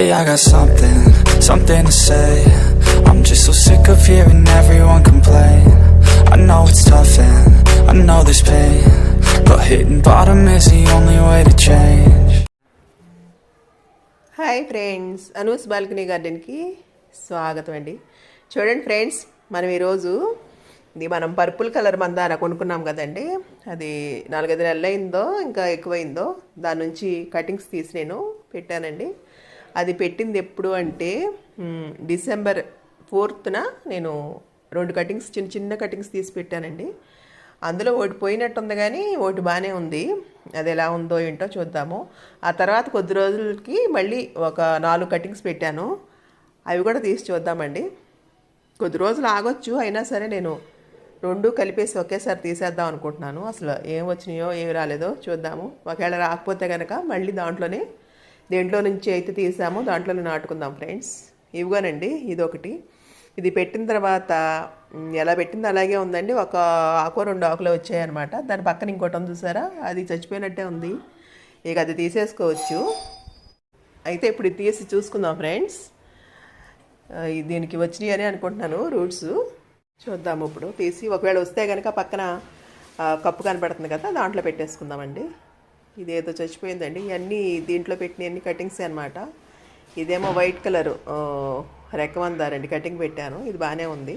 Hey, I got something, something to say. I'm just so sick of hearing everyone complain. I know it's tough and I know there's pain. But hitting bottom is the only way to change. Hi friends Anu's balcony గార్డెన్కి స్వాగతం అండి చూడండి friends మనం ఈరోజు ఇది మనం purple colour మందార కొనుక్కున్నాం కదండి అది నాలుగైదు నెలలు అయిందో ఇంకా ఎక్కువైందో దాని నుంచి కటింగ్స్ తీసి నేను పెట్టానండి అది పెట్టింది ఎప్పుడు అంటే డిసెంబర్ ఫోర్త్న నేను రెండు కటింగ్స్ చిన్న చిన్న కటింగ్స్ తీసి పెట్టానండి. అందులో ఒకటి పోయినట్టుంది కానీ ఒకటి బాగానే ఉంది. అది ఎలా ఉందో ఏంటో చూద్దాము. ఆ తర్వాత కొద్ది రోజులకి మళ్ళీ ఒక నాలుగు కటింగ్స్ పెట్టాను. అవి కూడా తీసి చూద్దామండి. కొద్ది రోజులు ఆగొచ్చు అయినా సరే నేను రెండు కలిపేసి ఒకేసారి తీసేద్దాం అనుకుంటున్నాను. అసలు ఏం వచ్చినాయో ఏం రాలేదో చూద్దాము. ఒకవేళ రాకపోతే కనుక మళ్ళీ దాంట్లోనే దేంట్లో నుంచి అయితే తీసామో దాంట్లోనే నాటుకుందాం ఫ్రెండ్స్. ఇవిగోనండి ఇదొకటి. ఇది పెట్టిన తర్వాత ఎలా పెట్టింది అలాగే ఉందండి. ఒక ఆకు రెండు ఆకులు వచ్చాయన్నమాట. దాని పక్కన ఇంకోటి ఉంది చూసారా? అది చచ్చిపోయినట్టే ఉంది. ఇక అది తీసేసుకోవచ్చు. అయితే ఇప్పుడు ఇది తీసి చూసుకుందాం ఫ్రెండ్స్. దీనికి వచ్చినాయి అని అనుకుంటున్నాను రూట్స్. చూద్దాము ఇప్పుడు. తీసి ఒకవేళ వస్తే కనుక పక్కన కప్పు కనపడుతుంది కదా దాంట్లో పెట్టేసుకుందామండి. ఇదేదో చచ్చిపోయిందండి. ఇవన్నీ దీంట్లో పెట్టిన అన్ని కటింగ్స్ అనమాట ఇదేమో వైట్ కలర్ రెక్కమందారండి. కటింగ్ పెట్టాను. ఇది బాగానే ఉంది.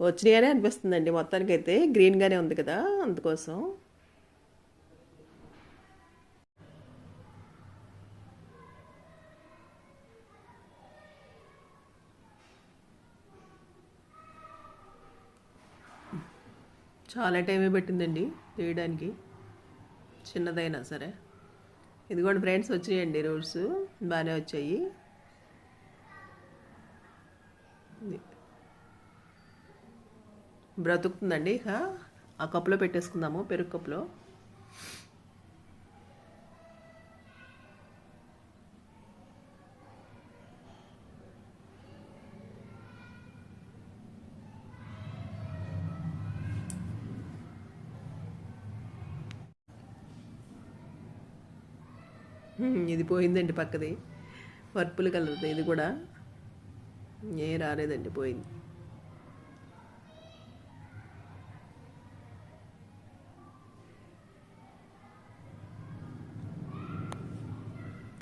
వచ్చినాయనే అనిపిస్తుందండి. మొత్తానికైతే గ్రీన్గానే ఉంది కదా అందుకోసం. చాలా టైమే పెట్టిందండి చేయడానికి చిన్నదైనా సరే. ఇదిగోండి ఫ్రెండ్స్ వచ్చాయండి రోడ్స్ బాగానే వచ్చాయి. బ్రతుకుతుందండి. ఇక ఆ కప్పులో పెట్టేసుకుందాము పెరుగు కప్పులో. ఇది పోయిందండి పక్కది. పర్పుల్ కలర్ ఇది కూడా. ఏ రాలేదండి పోయింది.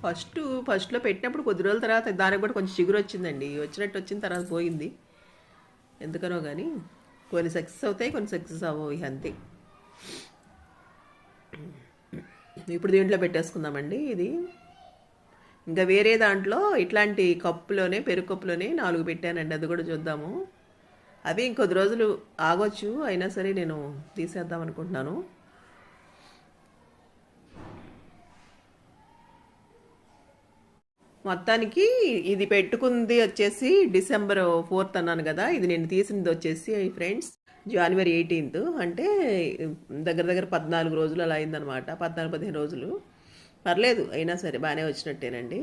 ఫస్ట్ ఫస్ట్లో పెట్టినప్పుడు కొద్ది రోజుల తర్వాత దానికి కూడా కొంచెం చిగురు వచ్చిందండి. వచ్చినట్టు వచ్చిన తర్వాత పోయింది. ఎందుకనో కానీ కొన్ని సక్సెస్ అవుతాయి కొన్ని సక్సెస్ అవ్వవు ఇక అంతే ఇప్పుడు దీంట్లో పెట్టేసుకుందామండి. ఇది ఇంకా వేరే దాంట్లో ఇట్లాంటి కప్పులోనే పెరుగు కప్పులోనే నాలుగు పెట్టానండి. అది కూడా చూద్దాము. అవి ఇంకొద్ది రోజులు ఆగొచ్చు. అయినా సరే నేను తీసేద్దాం అనుకుంటున్నాను. మొత్తానికి ఇది పెట్టుకుంది వచ్చేసి డిసెంబర్ ఫోర్త్ అన్నాను కదా. ఇది నేను తీసినది వచ్చేసి ఫ్రెండ్స్ జనవరి ఎయిటీన్త్ అంటే దగ్గర దగ్గర పద్నాలుగు రోజులు అలా అయిందనమాట పద్నాలుగు పదిహేను రోజులు. పర్లేదు అయినా సరే బాగానే వచ్చినట్టేనండి.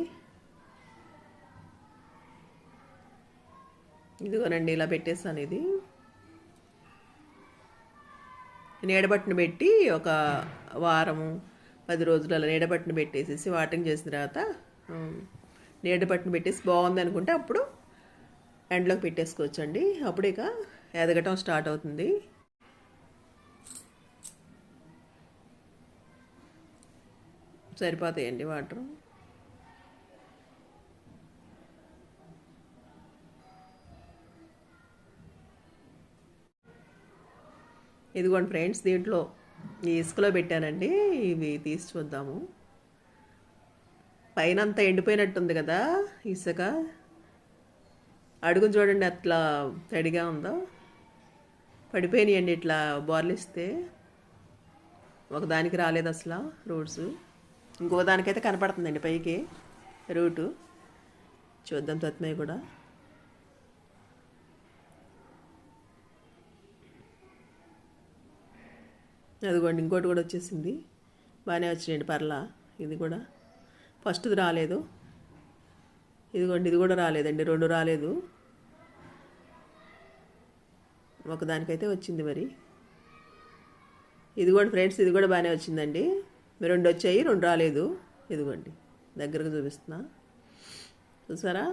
ఇదిగోనండి ఇలా పెట్టేస్తాను ఇది. నీడబట్టును పెట్టి ఒక వారము పది రోజులు అలా నీడబట్టును పెట్టేసేసి వాటింగ్ చేసిన తర్వాత ఉమ్, నీడబట్టును పెట్టేసి బాగుంది అనుకుంటే అప్పుడు ఎండ్లోకి పెట్టేసుకోవచ్చండి. అప్పుడు ఇక ఎదగటం స్టార్ట్ అవుతుంది. సరిపోతాయండి వాటర్. ఇదిగోండి ఫ్రెండ్స్ దీంట్లో ఈ ఇసుకలో పెట్టానండి. ఇవి తీసి చూద్దాము. పైన అంతా ఎండిపోయినట్టుంది కదా ఇసుక. అడుగు చూడండి అట్లా తడిగా ఉందో? పడిపోయినాయండి ఇట్లా బోర్లిస్తే ఒకదానికి రాలేదు అసలు రూట్స్. ఇంకో దానికైతే కనపడుతుందండి పైకి. రూటు. చూద్దాం తత్మయ్య కూడా. అదిగోండి ఇంకోటి కూడా వచ్చేసింది. బాగానే వచ్చినాయండి పర్లా. ఇది కూడా. ఫస్ట్ది రాలేదు. ఇదిగోండి ఇది కూడా రాలేదండి రెండు రాలేదు. ఒకదానికైతే వచ్చింది మరి. ఇది కూడా ఫ్రెండ్స్ ఇది కూడా బాగానే వచ్చిందండి. రెండు వచ్చాయి రెండు రాలేదు. ఇదిగోండి దగ్గరకు చూపిస్తున్నా. చూసారా?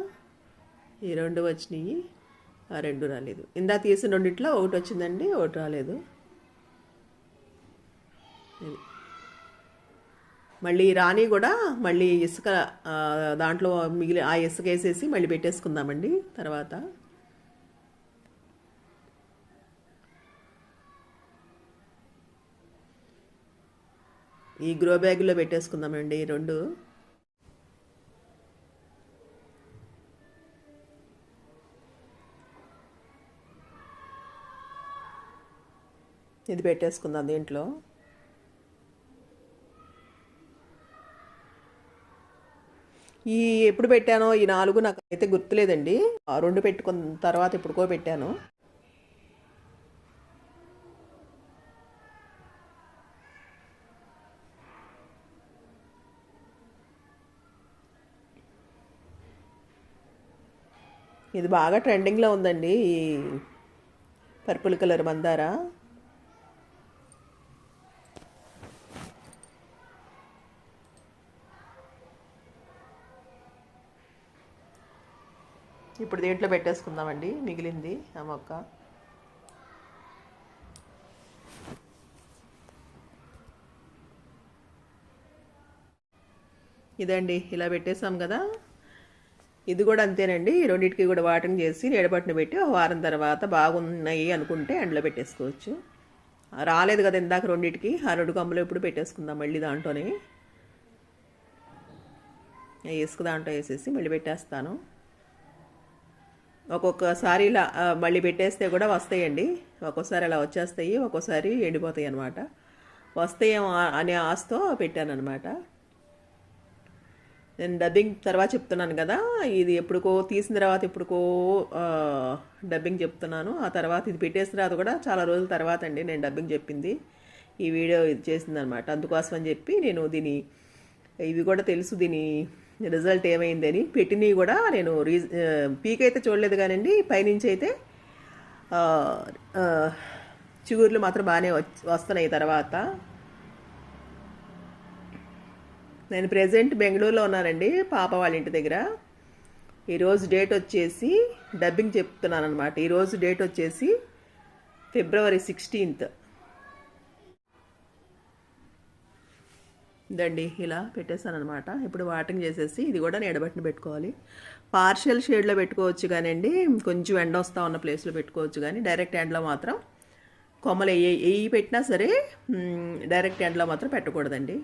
ఈ రెండు వచ్చినాయి ఆ రెండు రాలేదు. ఇందా తీసిన రెండిట్లో ఒకటి వచ్చిందండి ఒకటి రాలేదు. ఇది. మళ్ళీ రాణి కూడా మళ్ళీ ఇసుక దాంట్లో మిగిలి ఆ ఇసుక వేసేసి మళ్ళీ పెట్టేసుకుందామండి తర్వాత. ఈ గ్రో బ్యాగులో పెట్టేసుకుందామండి రెండు. ఇది పెట్టేసుకుందాం దీంట్లో. ఈ ఎప్పుడు పెట్టానో? ఈ నాలుగు నాకు అయితే గుర్తులేదండి. ఆ రెండు పెట్టుకున్న తర్వాత ఎప్పుడుకో పెట్టాను. ఇది బాగా ట్రెండింగ్లో ఉందండి ఈ పర్పుల్ కలర్ మందార. ఇప్పుడు దీంట్లో పెట్టేసుకుందామండి మిగిలింది ఆ మొక్క. ఇదండి ఇలా పెట్టేసాం కదా. ఇది కూడా అంతేనండి ఈ రెండింటికి కూడా వాటర్ని చేసి నీడపట్టున పెట్టి ఒక వారం తర్వాత బాగున్నాయి అనుకుంటే ఎండలో పెట్టేసుకోవచ్చు. రాలేదు కదా ఇందాక రెండింటికి ఆ రెండు కమ్ములు ఇప్పుడు పెట్టేసుకుందాం మళ్ళీ దాంట్లోనే. ఇసుక దాంట్లో వేసేసి మళ్ళీ పెట్టేస్తాను. ఒక్కొక్కసారి ఇలా మళ్ళీ పెట్టేస్తే కూడా వస్తాయండి. ఒక్కోసారి అలా వచ్చేస్తాయి ఒక్కోసారి ఎండిపోతాయి అనమాట వస్తాయేమో అనే ఆశతో పెట్టాను అనమాట నేను డబ్బింగ్ తర్వాత చెప్తున్నాను కదా ఇది ఎప్పుడుకో తీసిన తర్వాత ఎప్పుడుకో డబ్బింగ్ చెప్తున్నాను. ఆ తర్వాత ఇది పెట్టేసిన తర్వాత కూడా చాలా రోజుల తర్వాత అండి నేను డబ్బింగ్ చెప్పింది. ఈ వీడియో ఇది చేసిందనమాట అందుకోసం అని చెప్పి నేను దీని ఇవి కూడా తెలుసు దీని రిజల్ట్ ఏమైందని పెట్టినవి కూడా నేను రీ పీక్ అయితే చూడలేదు కానండి పైనుంచి అయితే చిగుర్లు మాత్రం బాగానే వస్తున్నాయి తర్వాత. నేను ప్రెసెంట్ బెంగళూరులో ఉన్నానండి పాప వాళ్ళ ఇంటి దగ్గర. ఈరోజు డేట్ వచ్చేసి డబ్బింగ్ చెప్తున్నాను అనమాట ఈరోజు డేట్ వచ్చేసి ఫిబ్రవరి సిక్స్టీన్త్. దండి ఇలా పెట్టేశాను అనమాట ఇప్పుడు వాటింగ్ చేసేసి ఇది కూడా ఎడబట్టిన పెట్టుకోవాలి. పార్షియల్ షేడ్లో పెట్టుకోవచ్చు కానివ్వండి కొంచెం ఎండ వస్తూ ఉన్న ప్లేస్లో పెట్టుకోవచ్చు కానీ డైరెక్ట్ ఎండలో మాత్రం కొమ్మలు ఏ ఎయ్యి పెట్టినా సరే డైరెక్ట్ ఎండలో మాత్రం పెట్టకూడదండి.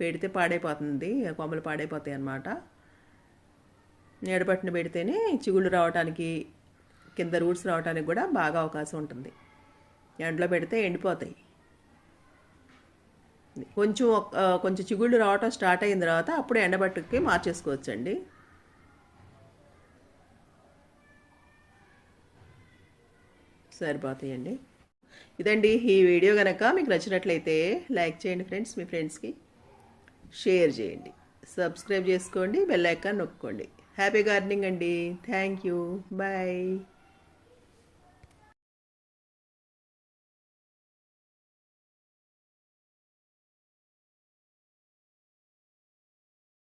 పెడితే పాడైపోతుంది కొమ్మలు పాడైపోతాయి అన్నమాట. నీడపట్టిన పెడితేనే చిగుళ్ళు రావడానికి కింద రూట్స్ రావడానికి కూడా బాగా అవకాశం ఉంటుంది. ఎండలో పెడితే ఎండిపోతాయి. కొంచెం కొంచెం చిగుళ్ళు రావటం స్టార్ట్ అయిన తర్వాత అప్పుడు ఎండబట్టుకి మార్చేసుకోవచ్చండి. సరిపోతాయండి. ఇదండి ఈ వీడియో కనుక మీకు నచ్చినట్లయితే లైక్ చేయండి ఫ్రెండ్స్ మీ ఫ్రెండ్స్కి షేర్ చేయండి. సబ్స్క్రైబ్ చేసుకోండి బెల్ ఐకాన్ నొక్కండి. హ్యాపీ గార్డెనింగ్ అండి. Thank you. బాయ్.